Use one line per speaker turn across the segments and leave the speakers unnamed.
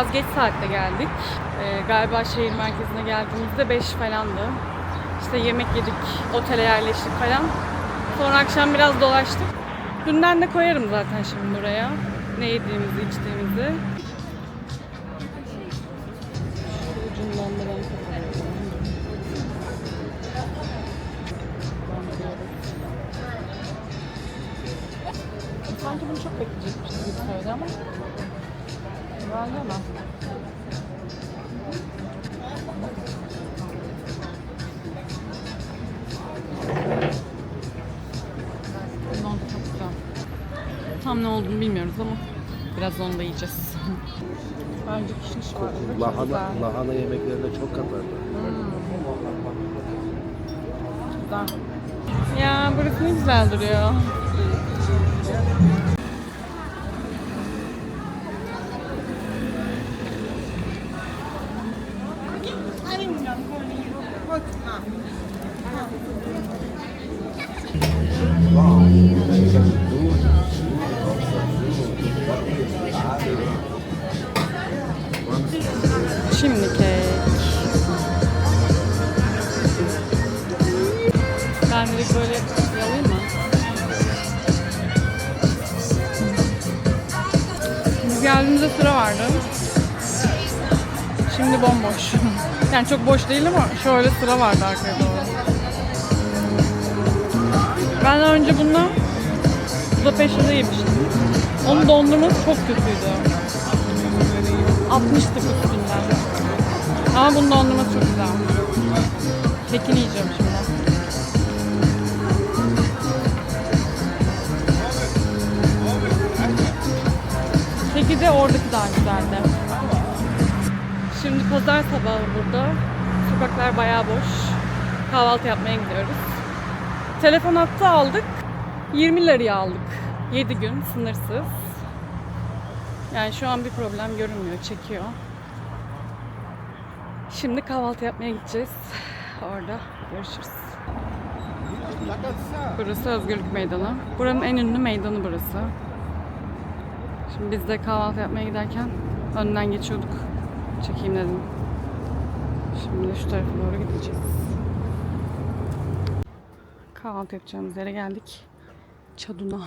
biraz geç saatte geldik. E, galiba şehir merkezine geldiğimizde 5 falandı. İşte yemek yedik, otele yerleştik falan. Sonra akşam biraz dolaştık. Dünden de koyarım zaten şimdi buraya. Ne yediğimizi, içtiğimizi. Ucundan da ben. Sanki bunu çok bekleyecekmişiz gibi söyledi ama herhalde ama. Bunun oldu çok güzel. Tam ne olduğunu bilmiyoruz ama biraz onu da yiyeceğiz. Bence kişniş var. Çok
Lahana,
güzel.
lahana yemeklerine çok katarlar.
Güzel. Ya burası ne güzel duruyor. Şimdi kek. Ben direkt böyle yalayayım mı? Biz geldiğimizde sıra vardı. Şimdi bomboş. Yani çok boş değil ama şöyle sıra vardı arkaya doğru. Ben daha önce bundan Budapeşte'de yemiştim. Onun dondurması çok kötüydü. 60'tık üstünden. Ama bunun dondurması çok güzel. Kekini yiyeceğim şimdi. Keki de oradaki daha güzeldi. Şimdi pazar sabahı burada. Sokaklar bayağı boş. Kahvaltı yapmaya gidiyoruz. Telefon hattı aldık. 20 liraya aldık. 7 gün sınırsız. Yani şu an bir problem görünmüyor, çekiyor. Şimdi kahvaltı yapmaya gideceğiz. Orada görüşürüz. Burası Özgürlük Meydanı. Buranın en ünlü meydanı burası. Şimdi biz de kahvaltı yapmaya giderken önden geçiyorduk. Çekeyim dedim. Şimdi de şu tarafa doğru gideceğiz. Kahvaltı yapacağımız yere geldik. Çaduna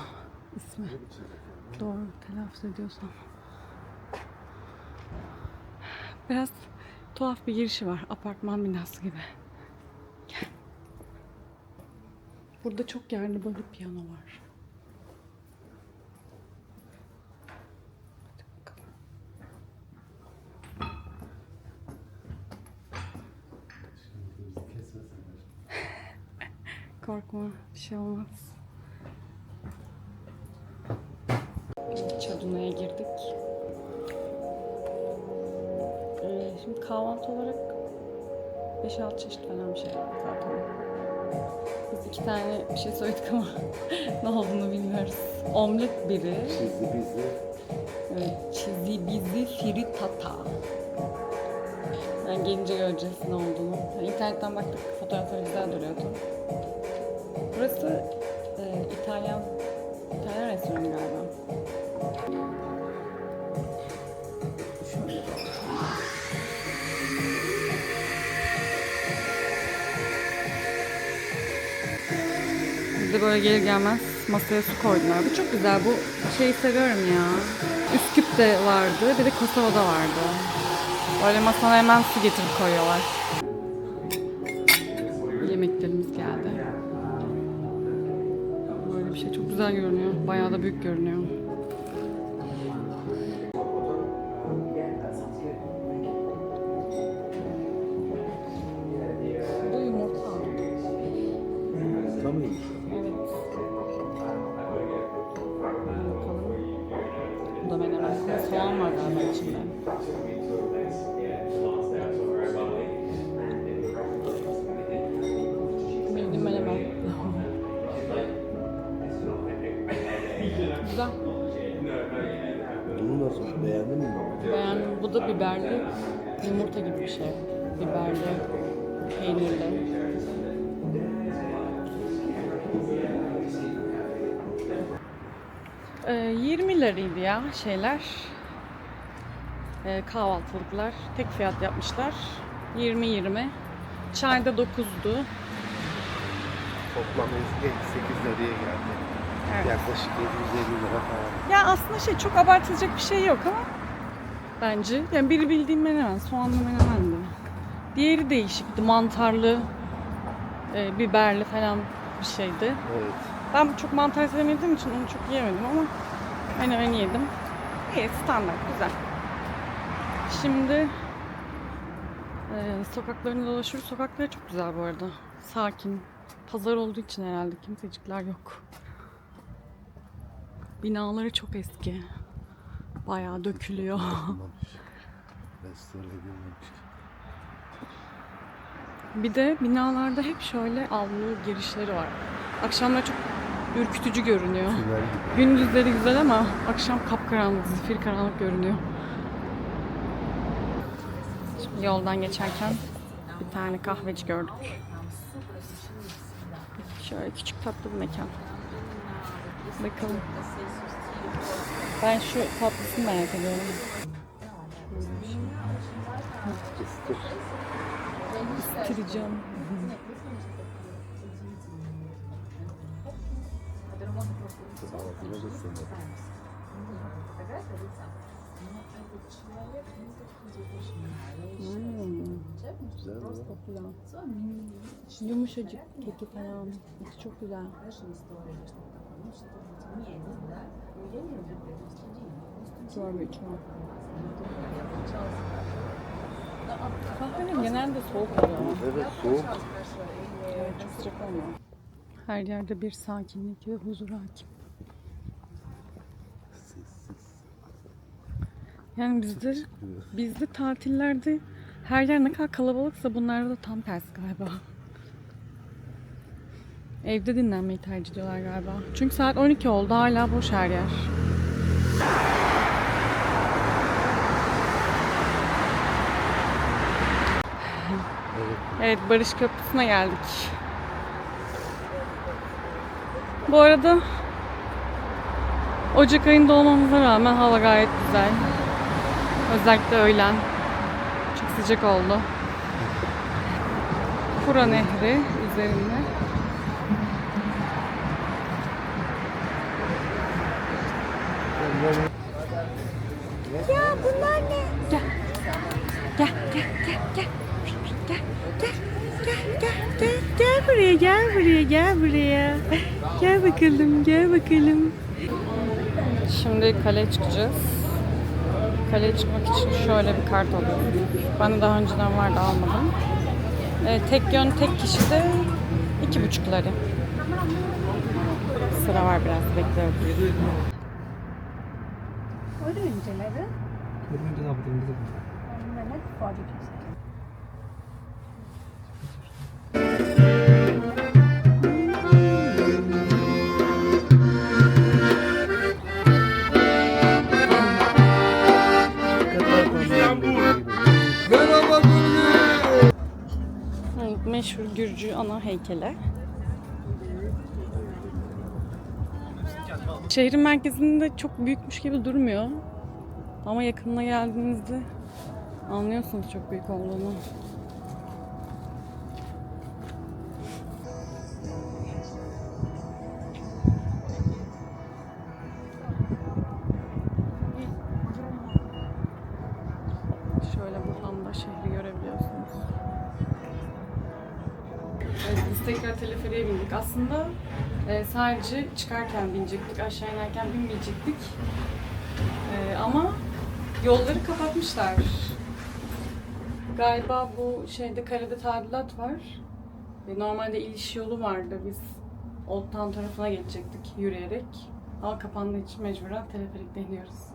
ismi. Doğru telaffuz ediyorsam. Biraz tuhaf bir girişi var. Apartman binası gibi. Burada çok yerli böyle piyano var. Korkma, bir şey olmaz. Çaduna'ya girdik. Şimdi kahvaltı olarak 5-6 çeşit falan bir şey zaten. Biz iki tane bir şey söyledik ama ne olduğunu bilmiyoruz. Omlet biri,
Çizdi bizi.
evet, çizi bizi frittata. Yani gelince göreceğiz ne olduğunu. Yani internetten baktık, fotoğrafları güzel duruyordu. Burası e, İtalyan, İtalyan restoranı galiba. Biz de böyle gelir gelmez masaya su koydular. Bu çok güzel. Bu şeyi seviyorum ya. Üsküp'te vardı. Bir de Kosova'da vardı. Böyle masana hemen su getirip koyuyorlar. Yemeklerimiz geldi. Böyle bir şey çok güzel görünüyor. Bayağı da büyük görünüyor. Güzel.
Bunu nasıl? Beğendin mi?
Beğendim. Bu da biberli yumurta gibi bir şey. Biberli, peynirli. Ee, 20 liraydı ya şeyler. Ee, kahvaltılıklar. Tek fiyat yapmışlar. 20-20. Çay da 9'du.
Toplam 58 liraya geldi.
Evet.
Yaklaşık 750 lira falan.
Ya aslında şey çok abartılacak bir şey yok ama bence. Yani biri bildiğim menemen, soğanlı menemendi. Diğeri değişikti. Mantarlı, e, biberli falan bir şeydi.
Evet.
Ben çok mantar sevmediğim için onu çok yiyemedim ama menemeni yedim. İyi, standart, güzel. Şimdi e, sokaklarını dolaşıyoruz. Sokakları çok güzel bu arada. Sakin. Pazar olduğu için herhalde kimsecikler yok. Binaları çok eski. Bayağı dökülüyor.
Olmamış. Restore edilmemiş.
Bir de binalarda hep şöyle avlu girişleri var. Akşamlar çok ürkütücü görünüyor. Gündüzleri güzel ama akşam kapkaranlık, zifir karanlık görünüyor. Şimdi yoldan geçerken bir tane kahveci gördük. Şöyle küçük tatlı bir mekan. Bakalım. Ben şu tatlısını merak ediyorum.
Sığmadı.
Hmm.
Güzel.
Yumuşacık keki falan. Çok güzel. Kahvenin genelde soğuk oluyor.
Evet soğuk.
Evet, çok sıcak olmuyor. Her yerde bir sakinlik ve huzur hakim. Yani bizde, bizde tatillerde her yer ne kadar kalabalıksa bunlarda da tam tersi galiba. Evde dinlenmeyi tercih ediyorlar galiba. Çünkü saat 12 oldu hala boş her yer.
Evet.
Barış Köprüsü'ne geldik. Bu arada Ocak ayında olmamıza rağmen hava gayet güzel. Özellikle öğlen. Çok sıcak oldu. Kura Nehri üzerinde. Ya bunlar ne? Gel. Gel, gel, gel, gel. Gel, gel, gel, gel, gel, gel buraya, gel buraya, gel bakalım, gel bakalım. Şimdi kaleye çıkacağız. Kaleye çıkmak için şöyle bir kart alıyorum. Ben de daha önceden vardı almadım. Ee, tek yön tek kişi de iki buçuk lira. Sıra var biraz bekliyoruz.
Öğrencileri
Kırmızı da burada.
Mehmet ifade
meşhur Gürcü ana heykeli. Şehrin merkezinde çok büyükmüş gibi durmuyor. Ama yakınına geldiğinizde anlıyorsunuz çok büyük olduğunu. Tekrar teleferiğe bindik. Aslında e, sadece çıkarken binecektik, aşağı inerken binmeyecektik. E, ama yolları kapatmışlar. Galiba bu şeyde kalede tadilat var. E, normalde iliş yolu vardı. Biz Old Town tarafına geçecektik yürüyerek. Ama kapandığı için mecburen teleferikle iniyoruz.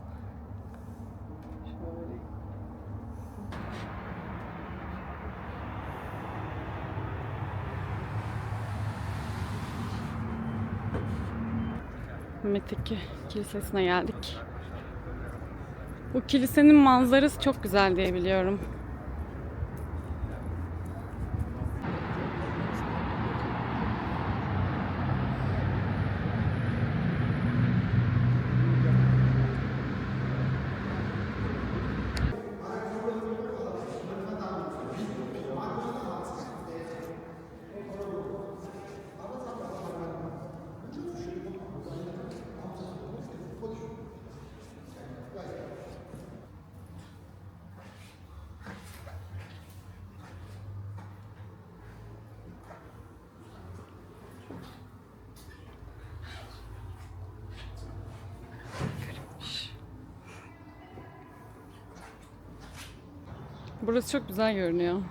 Meteki Kilisesi'ne geldik. Bu kilisenin manzarası çok güzel diye biliyorum. Burası çok güzel görünüyor.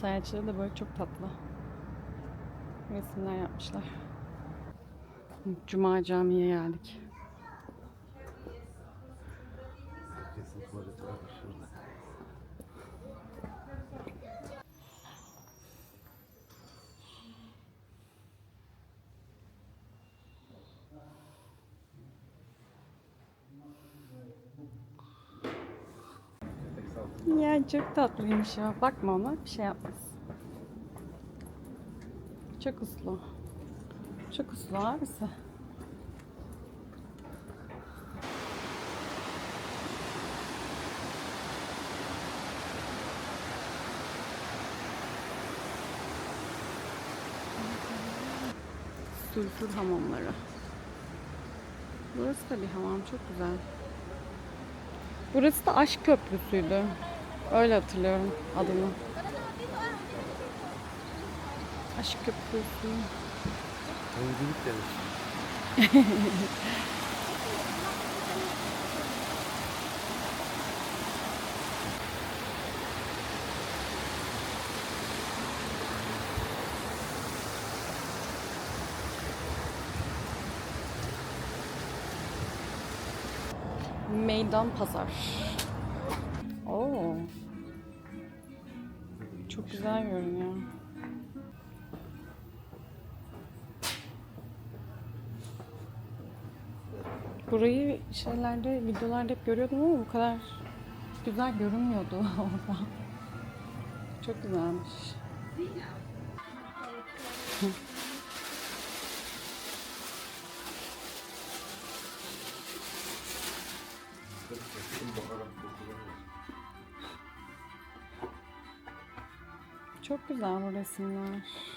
Sayaçları da böyle çok tatlı. Resimler yapmışlar. Cuma Camii'ye geldik. Çok tatlıymış ya. Bakma ona bir şey yapmaz. Çok uslu. Çok uslu abisi. Sülfür hamamları. Burası da bir hamam çok güzel. Burası da Aşk Köprüsü'ydü. Öyle hatırlıyorum adını. Aşk Köprüsü.
Oyunculuk demiş.
Meydan Pazar. Burayı şeylerde, videolarda hep görüyordum ama bu kadar güzel görünmüyordu orada. Çok güzelmiş. Çok güzel bu resimler.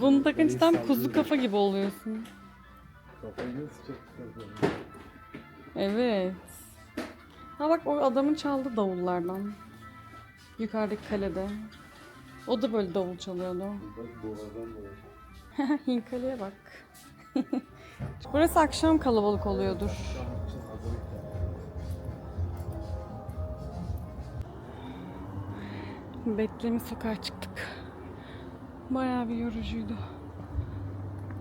Bunu takınca tam kuzu kafa gibi oluyorsun.
Kafayı.
Evet. Ha bak o adamın çaldı davullardan. Yukarıdaki kalede. O da böyle davul çalıyordu.
Bak boğazdan boğaza.
Hinkale'ye bak. Burası akşam kalabalık oluyordur. Betlemi sokağa çıktık. Bayağı bir yorucuydu.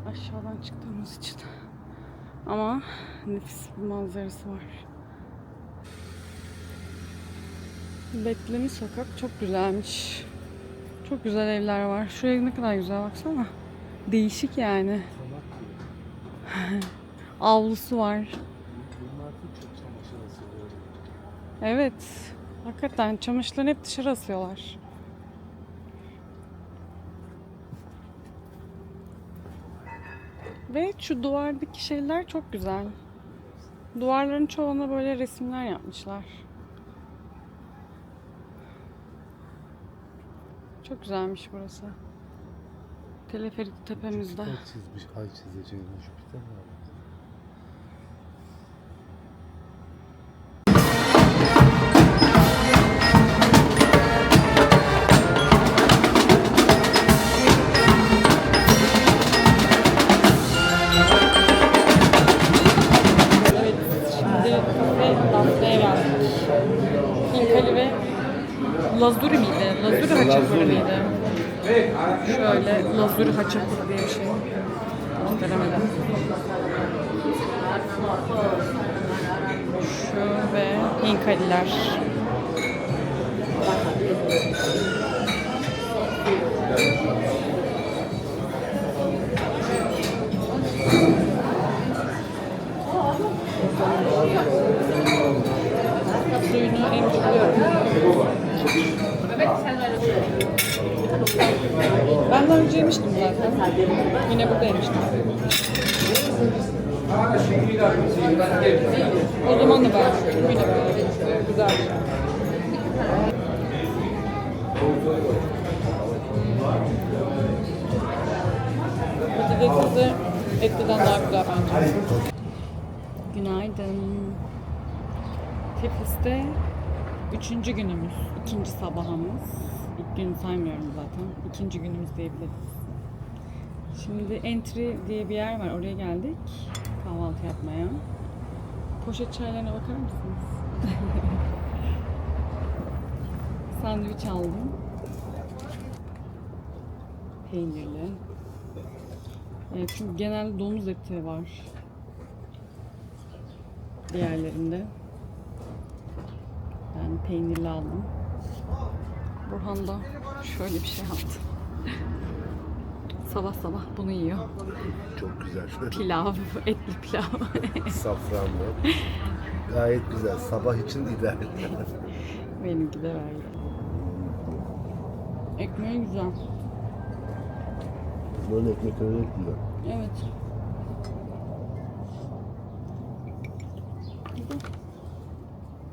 Aşağıdan çıktığımız için. Ama nefis bir manzarası var. Betlemi sokak çok güzelmiş. Çok güzel evler var. Şuraya ne kadar güzel baksana. Değişik yani. Avlusu var. Evet. Hakikaten çamaşırlarını hep dışarı asıyorlar. Ve şu duvardaki şeyler çok güzel. Duvarların çoğuna böyle resimler yapmışlar. Çok güzelmiş burası. Teleferik tepemizde.
Ay çizmiş, ay çizeceğini Jüpiter mi
Haçapuri diye bir şey. Gösteremedim. Şu ve Hinkaliler. Suyunu emcikliyorum. Ben daha önce yemiştim zaten. Yine burada yemiştim. O zaman da ben yine böyle güzel bir şey. Patatesi de etliden daha güzel bence. Günaydın. Tiflis'te üçüncü günümüz, ikinci sabahımız. İlk gün saymıyorum zaten. İkinci günümüz diyebiliriz. Şimdi Entry diye bir yer var. Oraya geldik. Kahvaltı yapmaya. Poşet çaylarına bakar mısınız? Sandviç aldım. Peynirli. Evet, çünkü genelde domuz eti var. Diğerlerinde. Ben peynirli aldım. Burhan da şöyle bir şey aldı. sabah sabah bunu yiyor.
Çok güzel.
Pilav, etli pilav.
Safranlı. Gayet güzel. Sabah için ideal.
Benimki de böyle. Ekmeği güzel.
Böyle ekmekleri çok güzel.
Evet.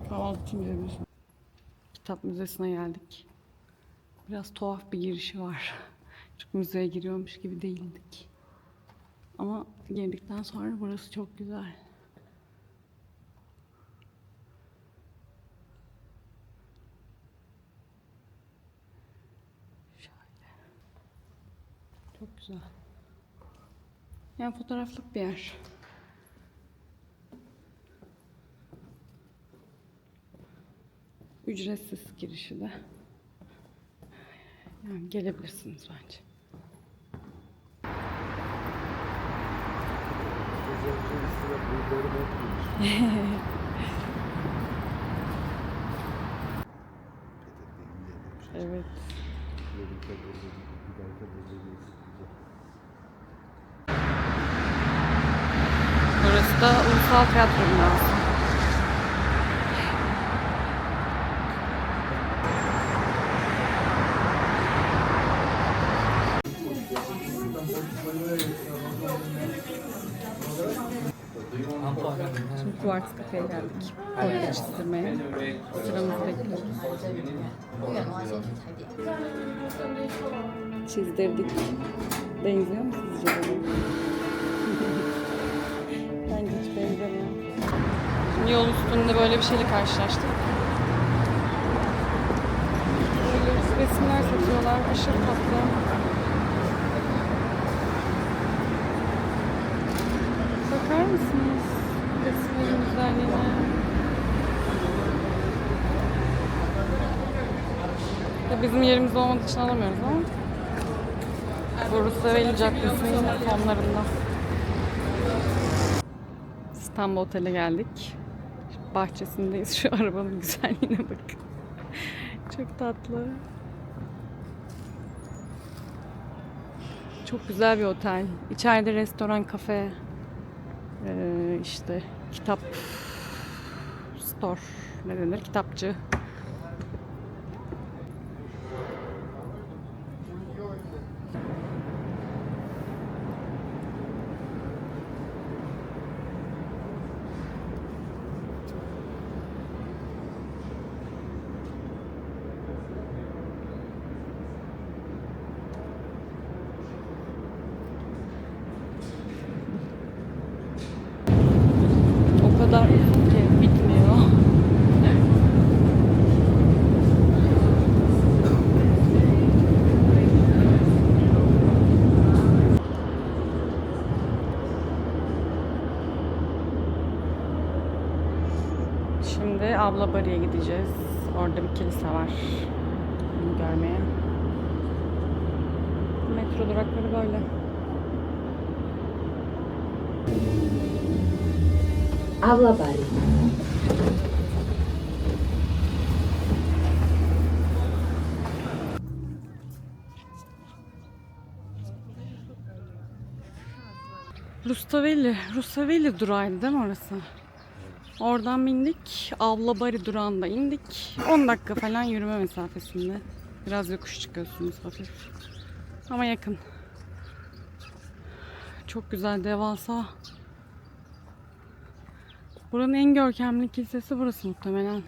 Kahvaltı için gidebilirsin. Kitap müzesine geldik. Biraz tuhaf bir girişi var. Çok müzeye giriyormuş gibi değildik. Ama girdikten sonra burası çok güzel. Şöyle. Çok güzel. Yani fotoğraflık bir yer. Ücretsiz girişi de. Yani gelebilirsiniz bence. Evet. Burası da Ulusal Tiyatro Binası. Kafe'ye geldik. Portre çizdirmeye. Sıramızı bekliyoruz. Çizdirdik. Benziyor mu sizce? Bence hiç benzemiyor. Şimdi yol üstünde böyle bir şeyle karşılaştık. Resimler satıyorlar. Aşırı tatlı. Bakar mısınız? Resimlerin güzelliğine. Ya bizim yerimiz olmadığı için alamıyoruz ama. Bursa Caddesi'nin sonlarında. İstanbul Otel'e geldik. Bahçesindeyiz. Şu arabanın güzelliğine bakın. Çok tatlı. Çok güzel bir otel. İçeride restoran, kafe, işte kitap store ne denir? Kitapçı. O kadar uzun ki bitmiyor. Şimdi Abla Bari'ye gideceğiz. Orada bir kilise var. Bunu görmeye. Metro durakları böyle.
Habla Bari.
Rustavelli, Rustavelli durağıydı değil mi orası? Oradan bindik. Avlabari durağında indik. 10 dakika falan yürüme mesafesinde. Biraz yokuş çıkıyorsunuz hafif. Ama yakın. Çok güzel, devasa. Buranın en görkemli kilisesi burası muhtemelen.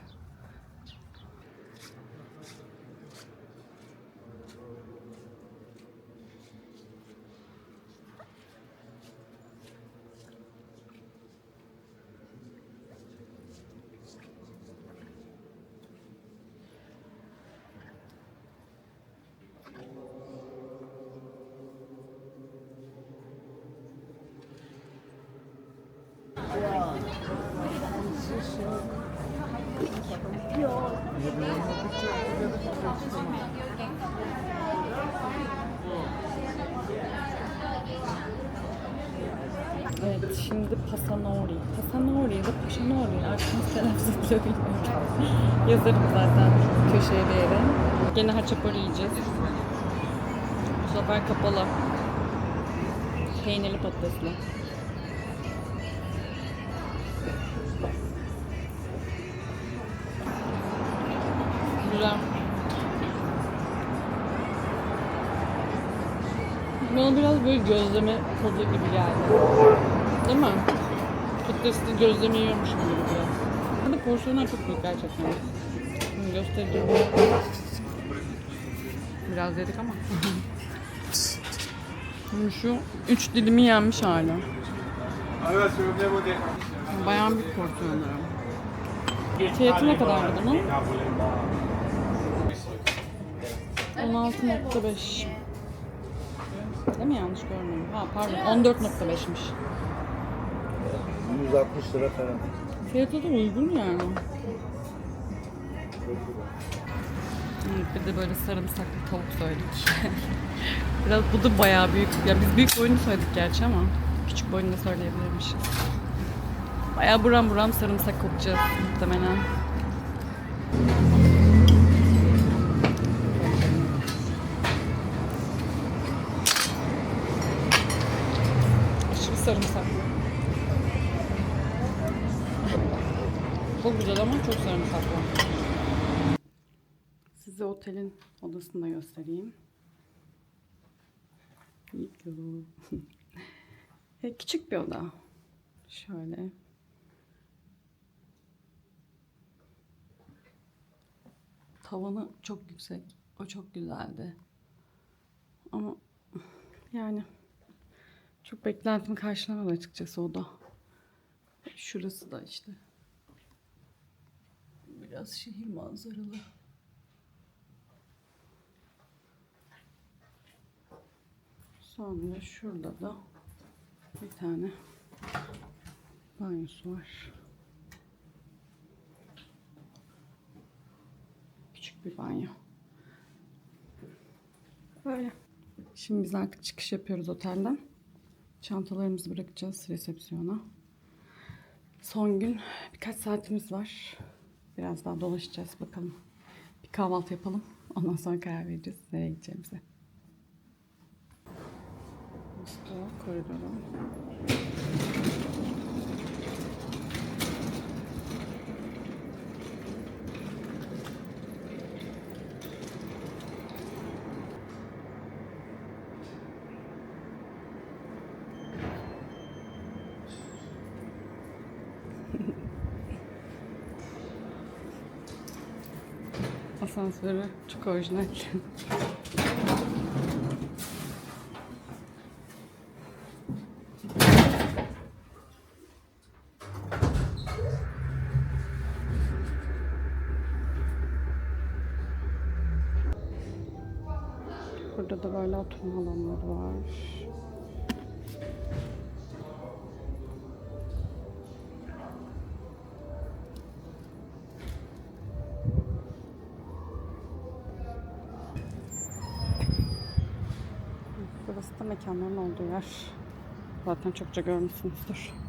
Evet, şimdi Pasanori. Pasanori ya da Paşanori artık nasıl telaffuz ediliyor. Yazarım zaten köşeye bir yere. Gene haçapuri yiyeceğiz. Bu sefer kapalı. Peynirli patatesli. Güzel. Bana biraz böyle gözleme tadı gibi geldi. Değil mi? Patatesli gözleme yiyormuşum gibi biraz. Ama porsiyonlar çok büyük gerçekten. Şimdi göstereceğim. Biraz yedik ama. Şimdi şu üç dilimi yenmiş hala. Bayağı bir porsiyonlar. Fiyatı ne kadardı bunun? 16.5 Değil mi yanlış görmüyorum? Ha pardon 14.5'miş.
160 lira falan.
Fiyatı da uygun yani. Bir de böyle sarımsaklı tavuk söyledik. Biraz bu da bayağı büyük. Ya biz büyük boyunu söyledik gerçi ama küçük boyunu da söyleyebilirmişiz. Bayağı buram buram sarımsak kokacağız muhtemelen. Otelin odasını da göstereyim. E, Küçük bir oda. Şöyle. Tavanı çok yüksek. O çok güzeldi. Ama yani çok beklentimi karşılamadı açıkçası o da. Şurası da işte biraz şehir manzaralı. Sonra şurada da bir tane banyosu var. Küçük bir banyo. Böyle. Şimdi biz artık çıkış yapıyoruz otelden. Çantalarımızı bırakacağız resepsiyona. Son gün birkaç saatimiz var. Biraz daha dolaşacağız bakalım. Bir kahvaltı yapalım. Ondan sonra karar vereceğiz nereye gideceğimize. İşte koridoru. Asansörü çok orijinal. Burada da böyle oturma alanları var. Burası da mekanların olduğu yer. Zaten çokça görmüşsünüzdür.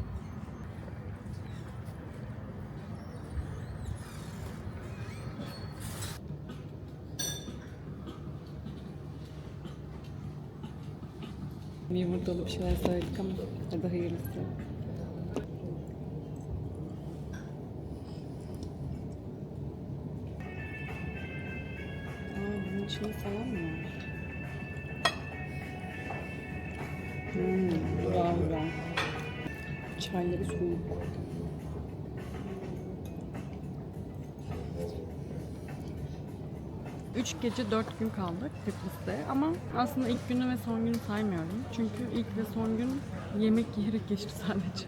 Bir yumurtalı bir şeyler söyledik ama hadi hayırlısı. Aa, bunun içinde salam mı var? Hmm, güzel. Çayları soğuk. Üç gece dört gün kaldık Tiflis'te ama aslında ilk günü ve son günü saymıyorum. Çünkü ilk ve son gün yemek yiyerek geçti sadece.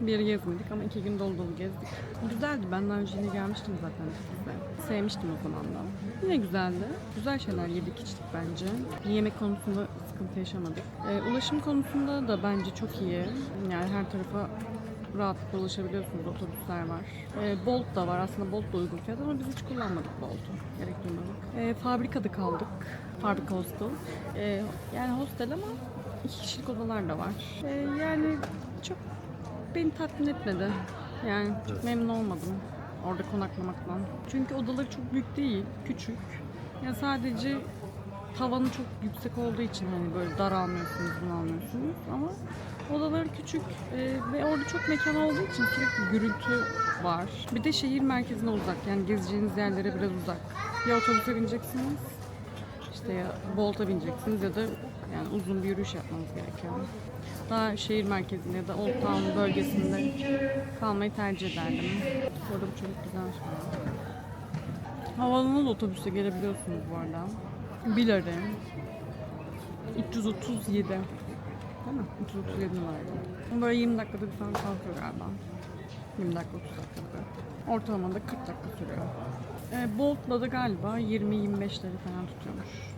Bir yere gezmedik ama iki gün dolu dolu gezdik. Güzeldi. Ben daha önce gelmiştim zaten Tiflis'e. Sevmiştim o zaman da. Yine güzeldi. Güzel şeyler yedik içtik bence. Yemek konusunda sıkıntı yaşamadık. Ee, ulaşım konusunda da bence çok iyi. Yani her tarafa rahatlıkla ulaşabiliyorsunuz. Otobüsler var. Ee, Bolt da var. Aslında Bolt da uygun fiyat ama biz hiç kullanmadık Bolt'u. Gerek duymadık. Ee, fabrikada kaldık. Fabrika hostel. Ee, yani hostel ama iki kişilik odalar da var. Ee, yani çok beni tatmin etmedi. Yani çok memnun olmadım orada konaklamaktan. Çünkü odaları çok büyük değil, küçük. Ya sadece tavanı çok yüksek olduğu için hani böyle daralmıyorsunuz, bunalmıyorsunuz ama odaları küçük e, ve orada çok mekan olduğu için sürekli gürültü var. Bir de şehir merkezine uzak yani gezeceğiniz yerlere biraz uzak. Ya otobüse bineceksiniz işte ya Bolt'a bineceksiniz ya da yani uzun bir yürüyüş yapmanız gerekiyor. Daha şehir merkezinde ya da Old Town bölgesinde kalmayı tercih ederdim. Burada bu çok güzel şey. Havaalanına da otobüste gelebiliyorsunuz bu arada. Bilare. 337. Değil mi? 337 numaraydı. Böyle 20 dakikada bir falan kalkıyor galiba. 20 dakika 30 dakikada. Ortalama da 40 dakika sürüyor. E, Bolt'la da galiba 20-25'leri falan tutuyormuş.